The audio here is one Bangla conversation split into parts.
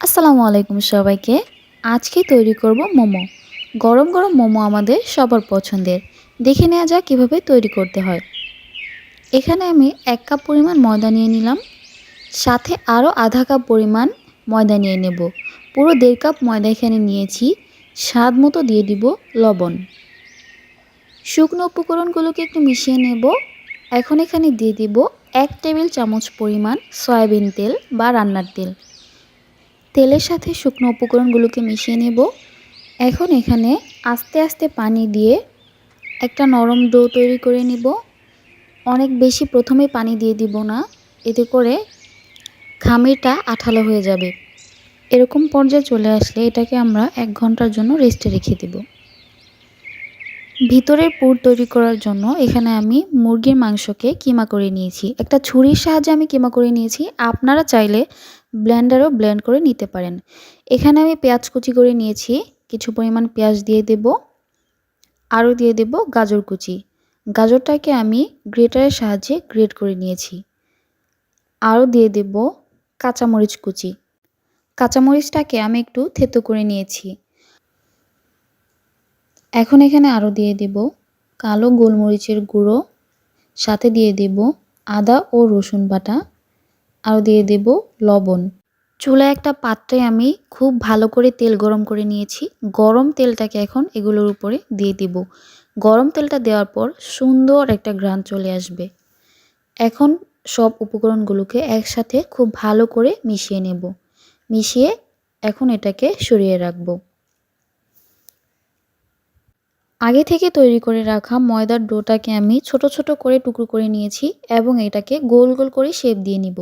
আসসালামু আলাইকুম সবাইকে। আজকে তৈরি করব মোমো। গরম গরম মোমো আমাদের সবার পছন্দের। দেখে নেওয়া যাক কীভাবে তৈরি করতে হয়। এখানে আমি এক কাপ পরিমাণ ময়দা নিয়ে নিলাম। সাথে আরও আধা কাপ পরিমাণ ময়দা নিয়ে নেব। পুরো দেড় কাপ ময়দা এখানে নিয়েছি। স্বাদ মতো দিয়ে দিব লবণ। শুকনো উপকরণগুলোকে একটু মিশিয়ে নেব। এখন এখানে দিয়ে দিব এক টেবিল চামচ পরিমাণ সয়াবিন তেল বা রান্নার তেল। তেলের সাথে শুকনো উপকরণগুলোকে মিশিয়ে নেব। এখন এখানে আস্তে আস্তে পানি দিয়ে একটা নরম ডো তৈরি করে নিব। অনেক বেশি প্রথমে পানি দিয়ে দিব না, এতে করে খামিরটা আঠালো হয়ে যাবে। এরকম পর্যায়ে চলে আসলে এটাকে আমরা এক ঘণ্টার জন্য রেস্টে রেখে দেব। ভিতরের পুর তৈরি করার জন্য এখানে আমি মুরগির মাংসকে কিমা করে নিয়েছি। একটা ছুরির সাহায্যে আমি কিমা করে নিয়েছি। আপনারা চাইলে ব্লেন্ডারও ব্লেন্ড করে নিতে পারেন। এখানে আমি পেঁয়াজ কুচি করে নিয়েছি। কিছু পরিমাণ পেঁয়াজ দিয়ে দেব। আরও দিয়ে দেব গাজর কুচি। গাজরটাকে আমি গ্রেটারের সাহায্যে গ্রেট করে নিয়েছি। আরও দিয়ে দেব কাঁচামরিচ কুচি। কাঁচামরিচটাকে আমি একটু থেতো করে নিয়েছি। এখন এখানে আরও দিয়ে দেব কালো গোলমরিচের গুঁড়ো, সাথে দিয়ে দেব আদা ও রসুন বাটা আরও দিয়ে দেব লবণ। চুলায় একটা পাত্রে আমি খুব ভালো করে তেল গরম করে নিয়েছি। গরম তেলটাকে এখন এগুলোর উপরে দিয়ে দিব। গরম তেলটা দেওয়ার পর সুন্দর একটা গ্রান চলে আসবে। এখন সব উপকরণগুলোকে একসাথে খুব ভালো করে মিশিয়ে নেব। মিশিয়ে এখন এটাকে সরিয়ে রাখব। আগে থেকে তৈরি করে রাখা ময়দার ডোটাকে আমি ছোট ছোট করে টুকরো করে নিয়েছি এবং এটাকে গোল গোল করে শেপ দিয়ে নিব।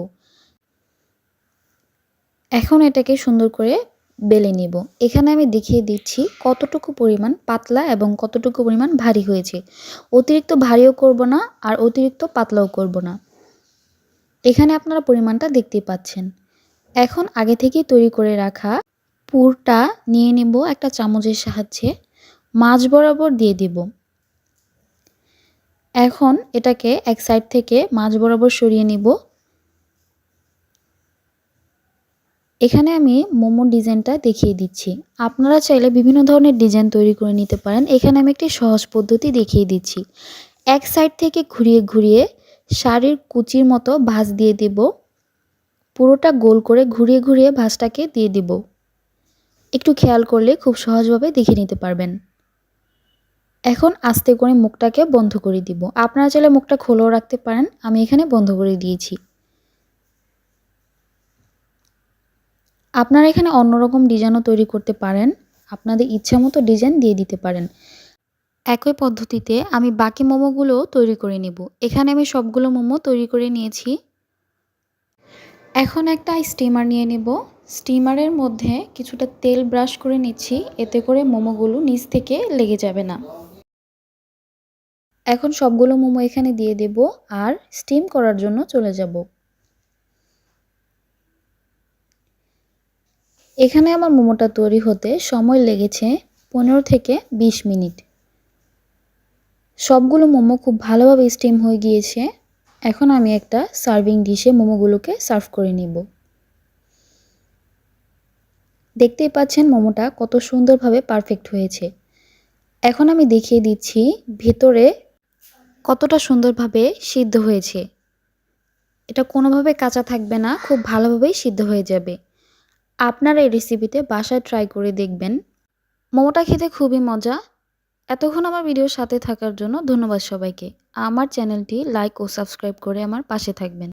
এখন এটাকে সুন্দর করে বেলে নিব। এখানে আমি দেখিয়ে দিচ্ছি কতটুকু পরিমাণ পাতলা এবং কতটুকু পরিমাণ ভারী হয়েছে। অতিরিক্ত ভারীও করব না আর অতিরিক্ত পাতলাও করব না। এখানে আপনারা পরিমাণটা দেখতেই পাচ্ছেন। এখন আগে থেকেই তৈরি করে রাখা পুরটা নিয়ে নেব একটা চামচের সাহায্যে। মাছ বরাবর দিয়ে দিব। এখন এটাকে এক সাইড থেকে মাঝ বরাবর সরিয়ে নিব। এখানে আমি মোমো ডিজাইনটা দেখিয়ে দিচ্ছি। আপনারা চাইলে বিভিন্ন ধরনের ডিজাইন তৈরি করে নিতে পারেন। এখানে আমি একটি সহজ পদ্ধতি দেখিয়ে দিচ্ছি। এক সাইড থেকে ঘুরিয়ে ঘুরিয়ে শাড়ির কুচির মতো ভাঁজ দিয়ে দেব। পুরোটা গোল করে ঘুরিয়ে ঘুরিয়ে ভাঁজটাকে দিয়ে দিব। একটু খেয়াল করলে খুব সহজভাবে দেখে নিতে পারবেন। এখন আস্তে করে মুখটাকে বন্ধ করে দিব। আপনারা চাইলে মুখটা খোলেও রাখতে পারেন। আমি এখানে বন্ধ করে দিয়েছি। আপনারা এখানে অন্যরকম ডিজাইনও তৈরি করতে পারেন। আপনাদের ইচ্ছা মতো ডিজাইন দিয়ে দিতে পারেন। একই পদ্ধতিতে আমি বাকি মোমোগুলোও তৈরি করে নেব। এখানে আমি সবগুলো মোমো তৈরি করে নিয়েছি। এখন একটা স্টিমার নিয়ে নেব। স্টিমারের মধ্যে কিছুটা তেল ব্রাশ করে নিচ্ছি। এতে করে মোমোগুলো নিচ থেকে লেগে যাবে না। এখন সবগুলো মোমো এখানে দিয়ে দেব আর স্টিম করার জন্য চলে যাব। এখানে আমার মোমোটা তৈরি হতে সময় লেগেছে পনেরো থেকে ২০ মিনিট। সবগুলো মোমো খুব ভালোভাবে স্টিম হয়ে গিয়েছে। এখন আমি একটা সার্ভিং ডিশে মোমোগুলোকে সার্ভ করে নিব। দেখতেই পাচ্ছেন মোমোটা কত সুন্দরভাবে পারফেক্ট হয়েছে। এখন আমি দেখিয়ে দিচ্ছি ভেতরে কতটা সুন্দরভাবে সিদ্ধ হয়েছে। এটা কোনোভাবে কাঁচা থাকবে না, খুব ভালোভাবেই সিদ্ধ হয়ে যাবে। আপনারা এই রেসিপিতে বাসায় ট্রাই করে দেখবেন। মোমোটা খেতে খুবই মজা। এতক্ষণ আমার ভিডিওর সাথে থাকার জন্য ধন্যবাদ সবাইকে। আমার চ্যানেলটি লাইক ও সাবস্ক্রাইব করে আমার পাশে থাকবেন।